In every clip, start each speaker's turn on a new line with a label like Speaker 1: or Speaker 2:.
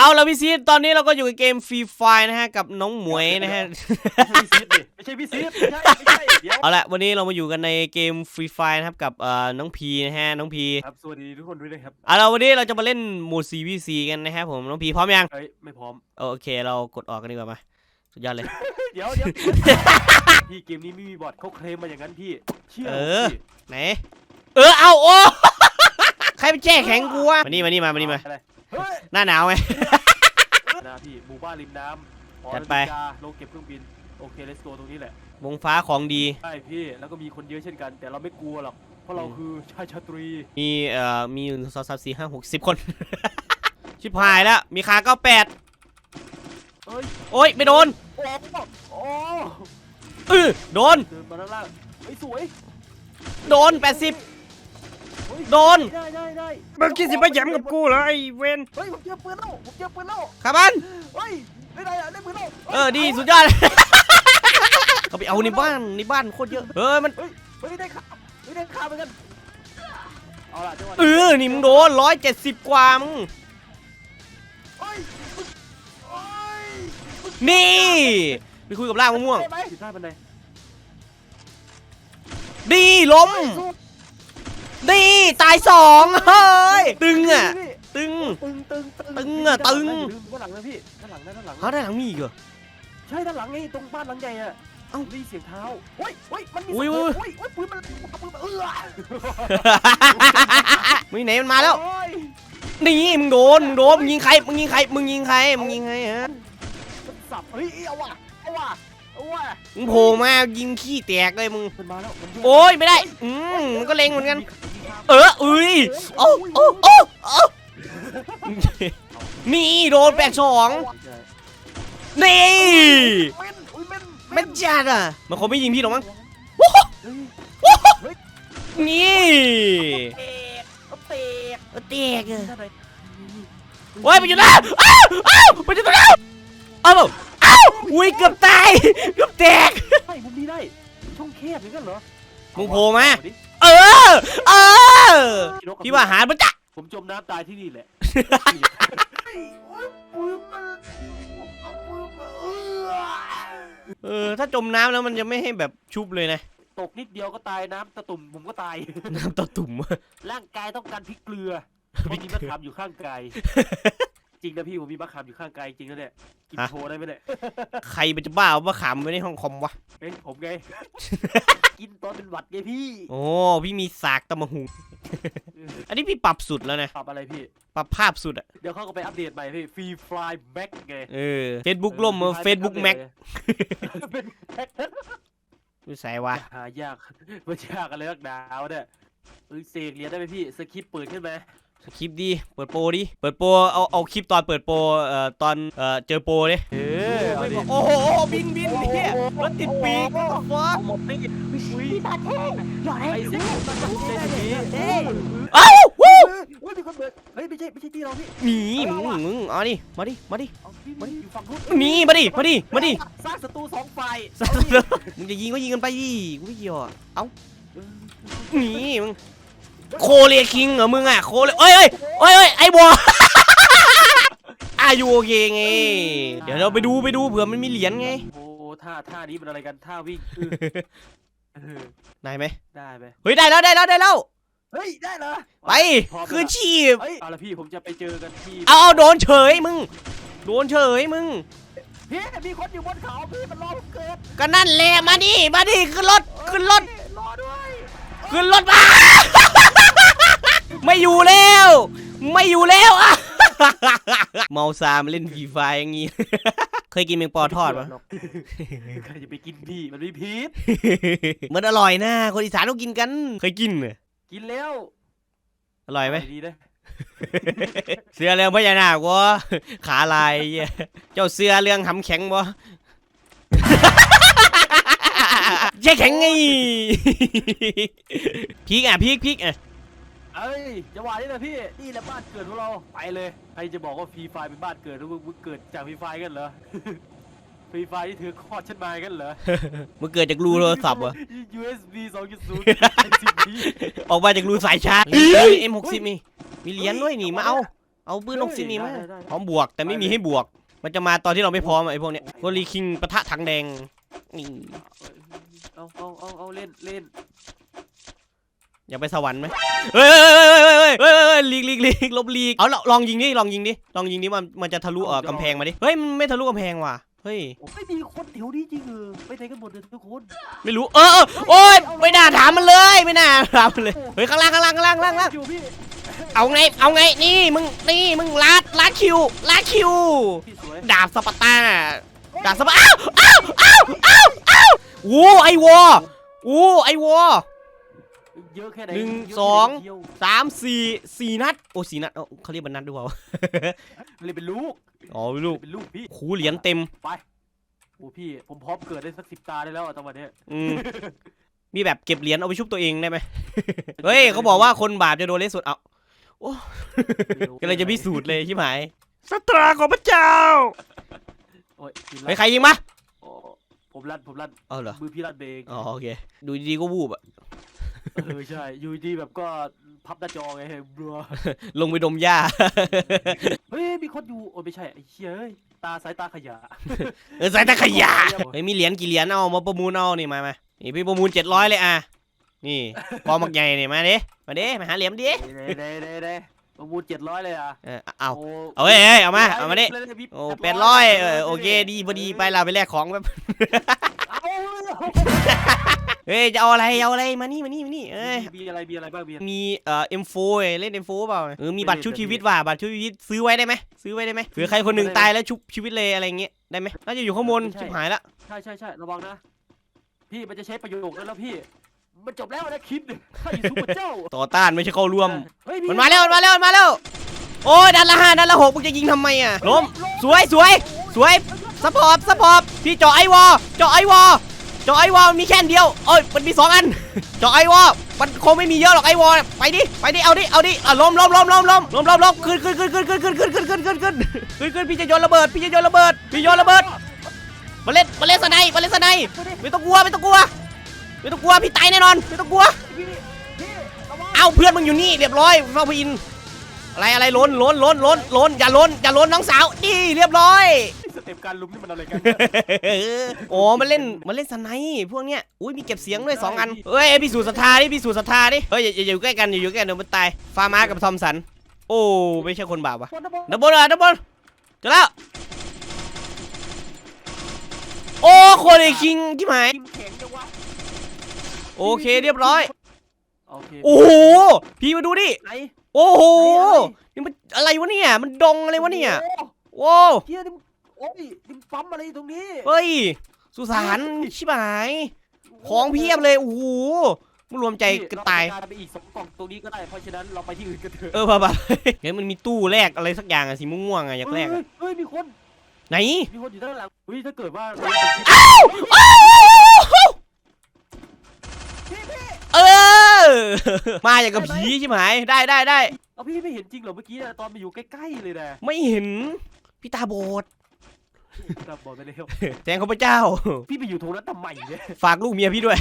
Speaker 1: เอาแล้วพี่ซีดตอนนี้เราก็อยู่ในเกมฟรีไฟนะฮะกับน้องหมวยนะฮะ
Speaker 2: ไม่ใช่พี่ซีดดิไม่ใช่พี่ซีดไม่ใช่ไม่ใช่เดี๋ยว
Speaker 1: เอาละวันนี้เรามาอยู่กันในเกมฟรีไฟนะครับกับเอ่อน้องพีนะฮะน้องพี
Speaker 2: ครับสวัสดีทุกคนด้วยนะครับ
Speaker 1: เอาละวันนี้เราจะมาเล่นโหมด CVC กันนะครับผมน้องพีพร้อมยัง
Speaker 2: เอ้ยไม่พร้อม
Speaker 1: โอเคเรากดออกกันดีกว่ามาสุดยอดเลย
Speaker 2: เดี๋ยวเดี๋ยวพี่เกมนี้ไม่มีบอทเขาเคลมมาอย่างนั้นพี่ เชื่อ
Speaker 1: เออ
Speaker 2: พี่
Speaker 1: ไหนเออเอาโอ้ ใครไปแจ้แข็งกูวะมานี่มานี่มามานี่มา
Speaker 2: อะไร เฮ้ย
Speaker 1: หน้าหนาวไหม
Speaker 2: นะพี่หมู่บ้านริมน้ำหอ
Speaker 1: จัด
Speaker 2: นา
Speaker 1: ไป
Speaker 2: ฬิกาโรงเก็บเครื่องบิน โอเค let's go ตรงนี้แหละ
Speaker 1: วงฟ้าของดี
Speaker 2: ใช่พี่ แล้วก็มีคนเยอะเช่นกัน แต่เราไม่กลัวหรอก เพราะเรา
Speaker 1: อืม
Speaker 2: คือชายชาตรี
Speaker 1: มีเอ่อมีหนึ่งสองสามสี่ห้าหกสิบคน ชิบหายแล้ว มีคาเก้าแปด
Speaker 2: เอ้ย
Speaker 1: โอ้ย ไม่โดน
Speaker 2: โอ้โอ้
Speaker 1: เออโดน
Speaker 2: เดินมาด้านล่างเฮ้ยสวย
Speaker 1: โดนแปดสิบ
Speaker 2: เฮ้ย
Speaker 1: โดน
Speaker 2: ได้ได้ได้
Speaker 1: มึงคิดสิมาแย้มกับกูเหรอไอ้เวน
Speaker 2: เฮ้ยผมเจอปืนแล้วผมเจอปืนแล้ว
Speaker 1: ครับมัน
Speaker 2: เฮ้ยได้ได้อะได้ปืนแล้ว
Speaker 1: เออดีสุดยอด เอาไปเอาในบ้านในบ้านโคตรเยอะเฮ้ยมัน
Speaker 2: เฮ้ยเฮ้ยได้ข่าวเฮ้ยได้ข่าวเหมือนกันเอาล่ะจังหวะ
Speaker 1: เออนี่มึงโดนร้อยเจ็ดสิบกว่ามึง
Speaker 2: เฮ้ยเฮ้ย
Speaker 1: นี่ไปคุยกับล่างมะม่วง
Speaker 2: ได้ไหมผิดพลาดบันได
Speaker 1: ดีล้ม ดีตายสองเฮ้ยตึงอะ
Speaker 2: พี่
Speaker 1: ตึง
Speaker 2: ตึงตึง
Speaker 1: ตึงอะตึง
Speaker 2: ด้านหลังนะพี่ด้านหลังนะด้านหลังนะ
Speaker 1: เขาได้หลังมีอีกเหรอ
Speaker 2: ใช่ด้านหลังไงตรงบ้านหลังใหญ่อะ
Speaker 1: เอ้า
Speaker 2: ได้ยินเสียงเท้าเฮ้ยเฮ้ยมันมี
Speaker 1: อุ้ย
Speaker 2: สะ
Speaker 1: อุ้
Speaker 2: โพ
Speaker 1: ย
Speaker 2: กเฮ้ยเฮ้ยปืนมันเอาปืนมาเออ
Speaker 1: มึงไหนมันมาแล้ว
Speaker 2: โอ้ย
Speaker 1: นี่มึงโดนมึงโดนมึงยิงใครมึงยิงใครมึงยิงใครมึงยิงใครฮะ
Speaker 2: มันสับเฮ้ยเอาว่ะเอาว่ะเอาว่ะ
Speaker 1: มึงโผล่มายิงขี้แตกเลยมึง
Speaker 2: มันมาแล้วมันเย
Speaker 1: โอ้ยไม่ได้อืมมันก็เล็งเหมือนกัน เอออุ้ยโอ้โอ้โอ้โอ้นี่โดนแปดสอง
Speaker 2: ใช่
Speaker 1: นี่
Speaker 2: เม่นอุ้ยเม่น
Speaker 1: มันจัดอะมันคงไม่ยิงพี่หรอกมั้ง
Speaker 2: เฮ้ย
Speaker 1: นี่
Speaker 2: เตะเอาเตะ
Speaker 1: เตกอะ
Speaker 2: ท่าไหน
Speaker 1: โอ้ยมันอยู่แล้วอ้าวอ้าวมันอยู่ตรงนั้นเอ้าเอ้าอุ้ยเกือบตายเกือบแตก
Speaker 2: ใช่มุมนี้ได้ช่องแคบอย่างนั้นเหรอ
Speaker 1: มึงโผล่มา
Speaker 2: เอดิ
Speaker 1: เออเออพี่ว่าหารมันจะ
Speaker 2: ผมจมน้ำตายที่นี่แหละ
Speaker 1: เออถ้าจมน้ำแล้วมันจะไม่ให้แบบชุบเลยนะ
Speaker 2: ตกนิดเดียวก็ตายน้ำตะตุ่มผมก็ตาย
Speaker 1: น้ำตาตุ่ม
Speaker 2: ร่างกายต้องการพริกเกลือเพราะมีมะขามอยู่ข้างกาย จริงนะพี่ผมมีมะขามอยู่ข้างกายจริงนะเนี่ยกิน
Speaker 1: ฮะ
Speaker 2: โชว์ได้ไหมเนี่ย
Speaker 1: ใครมันจะบ้าเอามาขำไว้ในห้องคอมวะ
Speaker 2: เฮ้ยผมไง กินตอนเป็นหวัดไงพี่
Speaker 1: โอ้พี่มีสากตะมะหุง อันนี้พี่ปรับสุดแล้วนะ
Speaker 2: ปรับอะไรพี่
Speaker 1: ปรับภาพสุดอะ
Speaker 2: เดี๋ยวเขาก็ไปอัปเดตใหม่พี่ฟรีฟลายแม็กไง
Speaker 1: เออ Facebook ล่มมา Facebook Mac
Speaker 2: เป็นแม็ก
Speaker 1: ไม่ใส่วะ
Speaker 2: หายากไม่ยากอะไรนักหนาวเนี่ย เอ้ยเสกเหรียญได้ไหมพี่ สคริปต์เปิดขึ้นไหม
Speaker 1: สคริปต์ดี เปิดโปรดิ เปิดโปรเอาเอาคลิปตอนเปิดโปรเอ่อตอนเอ่อเจอโปรดิ
Speaker 2: เออเอาดิ
Speaker 1: โอ้โหบินบินเนี่ยรถติดปีก what the fuck
Speaker 2: หมดนี่อุ้ยตาเท่หยอดให้สิตาเท่เท่
Speaker 1: เอ้าวู้
Speaker 2: เฮ้ยมีคนเบิกเฮ้ยไม่ใช่ไม่ใช่ที่เราพี่
Speaker 1: หนีมึงมึงเอาดิมาดิมาดิ
Speaker 2: เอาพี่มันอยู่ฝั่งนู้น
Speaker 1: หนีมาดิมาดิมาดิ
Speaker 2: สร้างศัตรูสองฝ่าย
Speaker 1: มึงจะยิงก็ยิงกันไปดิกูไม่เกี่ยวอะเอ้า
Speaker 2: เออ
Speaker 1: ห นีมึงโคเรียคิงเหรอมึงอะโคเรียเอ้ยเอ้ยเอ้ยเอ้ยไอ้บัวอายุโอเคไง เดี๋ยวเราไปดูไปดูเผื่อมันมีเหรียญไง
Speaker 2: โอ้ท่าท่านี้มันอะไรกันท่าวิ่งเออเออ
Speaker 1: ได้ไหม
Speaker 2: ได้ไหม
Speaker 1: เฮ้ยได้แล้วได้แล้วได้แล้ว
Speaker 2: เฮ้ยได้เหรอ
Speaker 1: ไป
Speaker 2: พร้อม
Speaker 1: คือ
Speaker 2: แล้ว
Speaker 1: ชีพ
Speaker 2: เฮ้ยเอาละพี่ผมจะไปเจอกันที่
Speaker 1: เอาเอาโดนเฉยมึง โดนเฉยมึง
Speaker 2: พี่มีคนอยู่บนเขาพี่มันรอผมเกิด
Speaker 1: ก็นั่นแหละมาดิมาดิขึ้นรถขึ้นรถ
Speaker 2: เฮ้ยรอด้วย
Speaker 1: ขึ้นรถมา ไม่อยู่แล้ว ไม่อยู่แล้วอะ เมาซามเล่นฟรีไฟอย่างงี้ เคยกินแมงปอทอดปะ
Speaker 2: ใครจะไปกินพี่มันไม่พิษ
Speaker 1: มันอร่อยนะ คนอีสานต้องกินกัน เคยกินเหรอ
Speaker 2: กินแล้ว
Speaker 1: อร่อยไหม
Speaker 2: ดีนะ
Speaker 1: เสื้อเรื่องพญานาควะขาลายเหี้ยเจ้าเสื้อเรื่องหำแข็งบ่ใช่แข็งไงพีกอะพีกพีกอะ
Speaker 2: เอ้ยจังหวะนี้นะพี่นี่แหละบ้านเกิดของเราไปเลยใครจะบอกว่าฟรีไฟเป็นบ้านเกิดหรือมึงมึงเกิดจากฟรีไฟกันเหรอ ฟรีไฟที่เธอคลอดฉันมากันเหรอ
Speaker 1: มันเกิดจากรูโทรศัพท์วะ
Speaker 2: USB 2.0 10
Speaker 1: ออกมาจากรูสายชาร์จเฮ้ย M60 นี่ มีเหรียญด้วยนี่มาเอา เอาปืนลงซินี่มา
Speaker 2: ได้ได้ได้
Speaker 1: พร้อมบวกแต่ไม่มีให้บวก มันจะมาตอนที่เราไม่พร้อมอะไอ้พวกเนี้ยโกลีคิงปะทะถังแดงนี่
Speaker 2: เอาเอาเอาเอาเล่นเล่น
Speaker 1: อยากไปสวรรค์ไหมเฮ้ยเฮ้ยเฮ้ยเฮ้ยเฮ้ยเฮ้ยเฮ้ยลีกลีกลีกลบลีกเอาลองลองยิงดิลองยิงดิลองยิงดิมันมันจะทะลุเอ่อกำแพงมาดิเฮ้ยมันไม่ทะลุกำแพงว่ะเฮ้ย
Speaker 2: ไม่มีคนแถวนี้จริงเออไปไหนกันหมดเลยทุกคน
Speaker 1: ไม่รู้เออเออโอ๊ยไม่น่าถามมันเลยไม่น่าถามมันเลยเฮ้ยข้างล่างข้างล่างข้างล่างข้างล่างข้างล่าง
Speaker 2: อยู่พี่
Speaker 1: เอาไง เอาไง นี่มึง นี่มึงลัดลัดคิวลัดคิว
Speaker 2: พี่สวย
Speaker 1: ดาบสปาร์ตา ดาบสปาร์อ้าวอ้าวอ้าวอ้าวอ้าวโอ้ไอวอโอ้ไอวอ
Speaker 2: เยอะแค่ไหน
Speaker 1: หนึ่ง
Speaker 2: เยะแค่ไห
Speaker 1: สอง
Speaker 2: เที่ยว
Speaker 1: สามสี่สี่นัด โอ้สี่นัดเอ้าเขาเรียกบันนัดด้วยเปล่า
Speaker 2: เลยเป็นลูก
Speaker 1: อ๋อลูก
Speaker 2: เป็นลูกพี่
Speaker 1: ครูเหรียญเต็ม
Speaker 2: ไปโอ้พี่ผมพร้อมเกิดได้สักสิบตาได้แล้วอะตอนวันเนี้ย
Speaker 1: อืมมีแบบเก็บเหรียญเอาไปชุบตัวเองได้ไหมเฮ้ยเขาบอกว่าคนบาปจะโดนเละสุดเอา โอ้ก็เลยจะพิสูจน์เลยชิบหายสตราของพระเจ้า
Speaker 2: โอ้ยพี่
Speaker 1: เฮ้ย
Speaker 2: ลั่น
Speaker 1: ใครยิงมา
Speaker 2: โอ้ผมลั่นผมลั่น
Speaker 1: เอาเหรอ
Speaker 2: มือพี่ลั่นเบง
Speaker 1: อ๋อโอเคดูดีๆก็วูบอะ
Speaker 2: เออใช่อยู่ดีแบบก็พับหน้าจอไงเฮ้ยบัว
Speaker 1: ลงไปดมหญ้า
Speaker 2: เฮ้ยมีคนอยู่โอ้ยไม่ใช่ไอ้เชี่ยเอ้ยตาสายตาขยะ
Speaker 1: เออใส่ตะขยะเฮ้ยมีเหรียญกี่เหรียญเอามาประมูลเอานี่มามานี่พี่ประมูลเจ็ดร้อยเลยอะ นี่ พอมักใหญ่นี่มาดิมาดิมาหาเหรียญดิ
Speaker 2: เด้เด้เด้เด้ประมูลเจ็ดร้อยเลยอะ
Speaker 1: เออเอา
Speaker 2: โเอา
Speaker 1: เฮ้ยเฮ้ยเอามาเอามาดิ
Speaker 2: เลยเลยพี่
Speaker 1: โอ้
Speaker 2: 800
Speaker 1: แปดร้อยเออโอเคดีพอดีไปเราไปแลกของแบบ
Speaker 2: เอา
Speaker 1: เฮ้ยจะเอาอะไรเอาอะไรมานี่มานี่มานี่เอ้ย
Speaker 2: มีอะไรมีอะไรบ้างมีอะไร
Speaker 1: มีเอ่อ M4 เว้ยเล่น M4 เปล่าเออมีบัตรชุบชีวิตว่ะบัตรชุบชีวิตซื้อไว้ได้ไหมซื้อไว้ได้ไหมเผื่อใครคนหนึ่งตายแล้วชุบชีวิตเลยอะไรเงี้ยได้ไหมน่าจะอยู่ข้างบนชิบหายละ
Speaker 2: ใช่ใช่ใช่ระวังนะ พี่มันจะใช้ประโยคนั้นแล้วพี่ มันจบแล้วนะคลิปเนี่ยข้าอยู่ super เจ้า
Speaker 1: ต่อต้านไม่ใช่เข้าร่วม
Speaker 2: เฮ้ยพี่
Speaker 1: มันมาแล้วมันมาแล้วมันมาแล้ว โอ้ยดันละห้าดันละหกมึงจะยิงทำไมอะล้มสวยสวยสวยสปอร์ตสปอร์ตพี่เจาะไอวอเจาะไอวอเจาะไอวอมีแค่อันเดียวโอ้ยมันมีสองอันเจาะไอวอมันคงไม่มีเยอะหรอกไอวอไปดิไปดิเอาดิเอาดิอะล้มล้มล้มล้มล้มล้มล้มล้มขึ้นขึ้นขึ้นขึ้นขึ้นขึ้นขึ้นขึ้นขึ้นขึ้นขึ้นขึ้นขึ้นพี่จะโยนระเบิดพี่จะโยนระเบิดพี่โยนระเบิดมาเล่นมาเล่นสไนด์มาเล่นสไนด์ไม่ต้องกลัวไม่ต้องกลัว ไม่ต้องกลัวพี่ตายแน่นอนไม่ต้องกลัว
Speaker 2: พี่พี่ระวัง
Speaker 1: เอาเพื่อนมึงอยู่นี่เรียบร้อยเฝ้าพอินทร์อะไรอะไรล้นล้นล้นล้นล้นอย่าล้นอย่าล้นน้องสาวนี่เรียบร้อย
Speaker 2: สเต็ปการลุมนี่มันอะไรกัน
Speaker 1: โอ้มันเล่นมันเล่นสไนป์พวกเนี้ยอุ้ยมีเก็บเสียงด้วยสองอันเฮ้ยพิสูจน์ศรัทธาดิพิสูจน์ศรัทธาดิเฮ้ยอย่าอย่าอยู่ใกล้กันอย่าอยู่ใกล้กันเดี๋ยวมันตายฟาร์มากับทอมสัน โอ้ไม่ใช่คนบาปวะ
Speaker 2: วันนะบอล
Speaker 1: ดับบอลอะดับบอลเจอแล้ว โอ้ โคตรไอ้คิงที่หมาย
Speaker 2: ทีมแข็งจังวะ
Speaker 1: โอเคเรียบร้อย
Speaker 2: โอเค
Speaker 1: โอ้โหพี่มาดูดิ
Speaker 2: ไหน
Speaker 1: โอ้โห
Speaker 2: ไหน
Speaker 1: นี่มันอะไรวะเนี่ย มันดงอะไรวะเนี่ย
Speaker 2: โอ้
Speaker 1: โว้ว
Speaker 2: เฮียนี่มึงโอ้ยนี่มึงปั๊มอะไรอยู่ตรงนี้
Speaker 1: เฮ้ย สุสานชิบหาย ของเพียบเลย โอ้โหมันรวมใจกันตาย
Speaker 2: เรไปอีกสองกล่องตรงนี้ก็ได้ เพราะฉะนั้นเราไปที่อื่นกันเถอะ
Speaker 1: เออป่ะป่ะเฮ้ยมันมีตู้แลกอะไรสักอย่างอะสีม่วงๆอะอยากแลก
Speaker 2: เฮ้
Speaker 1: อะ
Speaker 2: ยเฮ้ยมีคน
Speaker 1: ไหน
Speaker 2: มีคนอยู่ด้านหลังเฮ้ยถ้าเกิดว่า
Speaker 1: เออ มาอย่างกับผีชิบหายได้ได้ได้
Speaker 2: เอาพี่ไม่เห็นจริงเหรอเมื่อกี้อะตอนมาอยู่ใกล้ๆเลยนะ
Speaker 1: ไม่เห็นพี่ตาโบด
Speaker 2: ครับบอกไปเลยครับ
Speaker 1: แทงข้าพเจ้า
Speaker 2: พี่ไปอยู่ตรงนั้นทำไมเนี่ย
Speaker 1: ฝากลูกเมียพี่ด้วย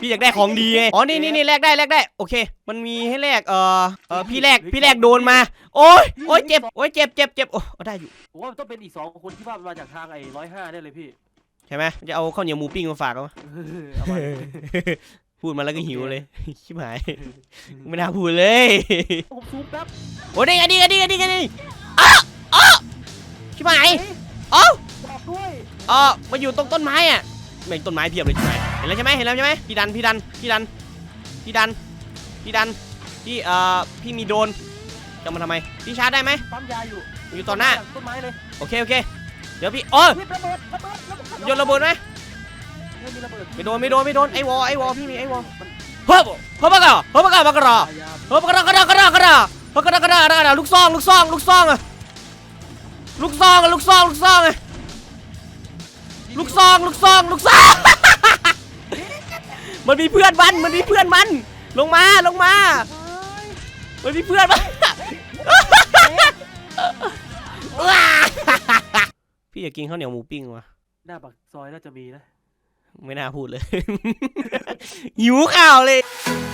Speaker 1: พี่อยากได้ของดีไงอ๋อนี่นี่นี่แลกได้แลกได้โอเค มันมีให้แลกเอ่อเอ่อพี่แลกพี่แลกโดนมา โอ้ยโอ้ยเจ็บโอ้ยเจ็บเจ็บเจ็บโอ้เอาได้อยู่
Speaker 2: ผมว่ามันต้องเป็นอีกสองคนที่ว่ามันมาจากทางไอ้ร้อยห้าเนี่ยเลยพี่
Speaker 1: ใช่ไหมจะเอาข้าวเหนียวหมูปิ้งมาฝากเขา
Speaker 2: เอามา
Speaker 1: พูดมาแล้วก็หิวเลย ชิบหาย ไม่น่าพูดเลย
Speaker 2: ผมซูมแป๊บ
Speaker 1: โอ้ยนี่ไงนี่ไงนี่ไงนี่ไงนี่อ้าอ้าชิบหายอ๋อ
Speaker 2: บอกด้วย
Speaker 1: เออมาอยู่ตรงต้นไม้อะแม่งต้นไม้เพียบเลยชิบหายเห็นแล้วใช่ไหมเห็นแล้วใช่ไหมพี่ดันพี่ดันพี่ดันพี่ดันพี่ดันพี่เอ่อพี่มีโดรนจะมาทำไมพี่ชาร์จได้ไหม
Speaker 2: ปั๊มยาอยู่
Speaker 1: อยู่ต่อหน้า
Speaker 2: ต้นไม้เลย
Speaker 1: โอเคโอเค เดี๋ยวพี่โอ้ย
Speaker 2: ระเบิดระเบิดระเบิด
Speaker 1: โยนระเบิดไหม
Speaker 2: เฮ้ยมีระเบิด
Speaker 1: ไม่โดนไม่โดนไม่โดนไอ้วอไอ้วอพี่มีไอ้วอเฮ้ยเฮ้ยปากกาเฮ้ยปากกาปากกา
Speaker 2: ยา
Speaker 1: เฮ้ยกระดากระดากระดากระดากระดากระดากระดากระดาลูกซองลูกซองลูกซองอะลูกซองอะลูกซองลูกซองอะลูกซองลูกซองลูกซองมันมีเพื่อนมันมันมีเพื่อนมัน ลงมาลงมา มันมีเพื่อนมันว้า พี่อยากกินข้าวเหนียวหมูปิ้งว่ะ
Speaker 2: หน้าปากซอยน่าจะมีนะ
Speaker 1: ไม่น่าพูดเลย หิวข้าวเลย
Speaker 2: เ